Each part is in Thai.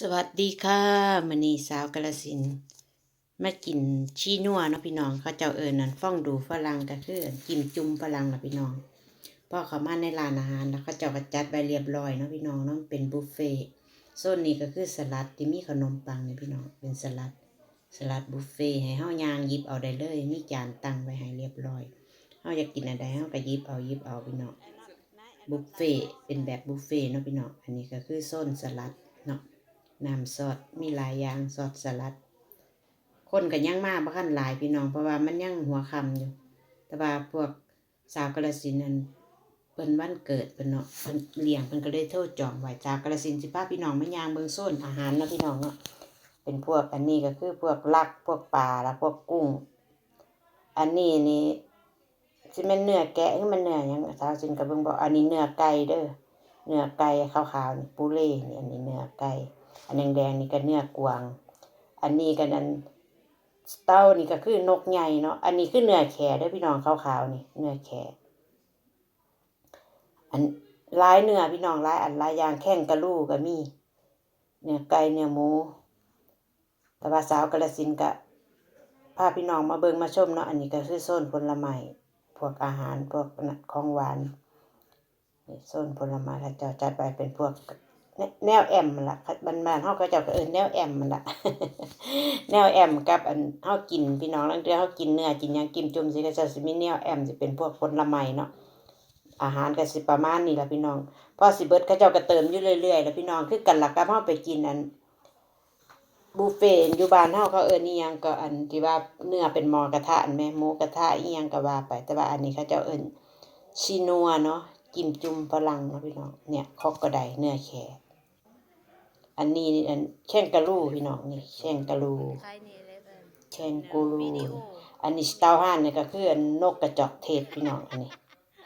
สวัสดีค่ะมณีสาวกาลสินมากินชีนัวเนาะพี่น้องเขาเจ้าเอิญนั่นฟ้องดูฝรั่งก็คือกิมจุ่มฝรั่งนะพี่น้องพ่อเขามาในร้านอาหารแล้วเขาเจ้าก็จัดไว้เรียบร้อยเนาะพี่น้องเนาะเป็นบุฟเฟ่ต์โซนนี้ก็คือสลัดที่มีขนมปังเนี่ยพี่น้องเป็นสลัดสลัดบุฟเฟ่ให้เฮายางหยิบเอาได้เลยมีจานตั้งไว้ให้เรียบร้อยเฮาอยากกินอะไรเฮาก็หยิบเอาหยิบเอาพี่น้องบุฟเฟ่เป็นแบบบุฟเฟ่เนาะพี่น้องอันนี้ก็คือโซนสลัดเนาะ น้ำซอสมีหลายอย่างซอสสลัด คนกันยังมาบ่คันหลายพี่น้องเพราะว่ามันยังหัวค่ำอยู่ แต่ว่าพวกสาวกาลสินนั้นเพิ่นวันเกิดเพิ่นเนาะเพิ่นเลี้ยงเพิ่นก็เลยโทรจองไว้สาวกาลสินสิพาพี่น้องมายางเบิ่งโซนอาหารเนาะพี่น้องเนาะเป็นพวกอันนี้ก็คือพวกลักพวกปลาแล้วพวกกุ้ง อันนี้นี่สิม่นเนื้อแกะหรือมันเนื้อหยังสาวสินก็เบิ่งบอกอันนี้เนื้อไก่เด้อเนื้อไก่ขาวๆนี่ปูเล่นี่อันนี้เนื้อไก่ อันแดงๆนี่ก็เนื้อกวาง อันนี้ก็นั่นเต้านี่ก็คือนกใหญ่เนาะ อันนี้คือเนื้อแขเด้อพี่น้องขาวๆนี่ เนื้อแขอันลายเนื้อพี่น้องลายอันลายยางแข้งกระลูกก็มี เนื้อไก่เนื้อหมู แต่ว่าสาวกาฬสินก็พาพี่น้องมาเบิงมาชมเนาะ อันนี้ก็คือโซนผลไม้ พวกอาหารพวกของหวานโซนผลไม้เขาเจ้าจัดไปเป็นพวก แนวแอมมันล่ะบ้านบ้านเฮาก็เจ้าก็เอิ้นแนวแอมมันล่ะแนวแอมกับอันเฮากินพี่น้องลางเทื่อเฮากินเนื้อกินยังกินจุ่มสิก็จะสิมีแนวแอมสิเป็นพวกผลไม้เนาะอาหารก็สิประมาณนี้ละพี่น้องพอสิเบิดเขาเจ้าก็เติมอยู่เรื่อยๆแล้วพี่น้องคือกันหล่ะกับเฮาไปกินอันบุฟเฟ่อยู่บ้านเฮาเขาเอิ้นอีหยังก็อันที่ว่าเนื้อเป็นหม้อกระทะอันแม่หมูกระทะอีหยังก็ว่าไป แต่ว่าอันนี้เขาเจ้าเอิ้นชินัวเนาะ จิ้มจุ่มฝรั่งเนาะพี่น้อง เนี่ยคอกกระไดเนื้อแขอันนี้นี่อันแข้งกะลูพี่น้องนี่แข้งกะลูคล้ายนี่เลยเพิ่นแข้งกูลูวิดีโออันนี้สตาวฮานนี่ก็คืออันนกกระจอกเทศพี่น้องอันนี้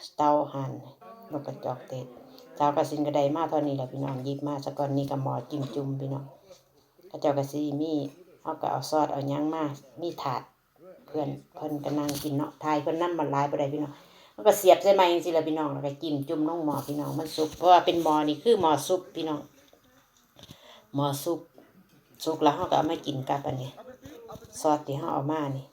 สตาวฮานนกกระจอกเทศสาวกระสินกระไดมาเท่านี้แหละพี่น้องหยิบมาสักก่อนนี่ก็หมอจิ้มจุ่มพี่น้องกระเจ้ากระซีมีเอาก็เอาซอสเอาหยังมามีถาดเพื่อนเพิ่นก็นั่งกินเนาะทายเพิ่นนำมันหลายบ่ได้พี่น้อง มันก็เสียบใส่ไม้จังๆละพี่น้องแล้วก็จิ้มจุ่มลงหม้อพี่น้องมันสุกเพราะว่าเป็นหม้อนี่คือหม้อซุปพี่น้องหม้อซุปสุกแล้วเขาก็เอามากินกับอันนี้ซอสที่เขาเอามานี่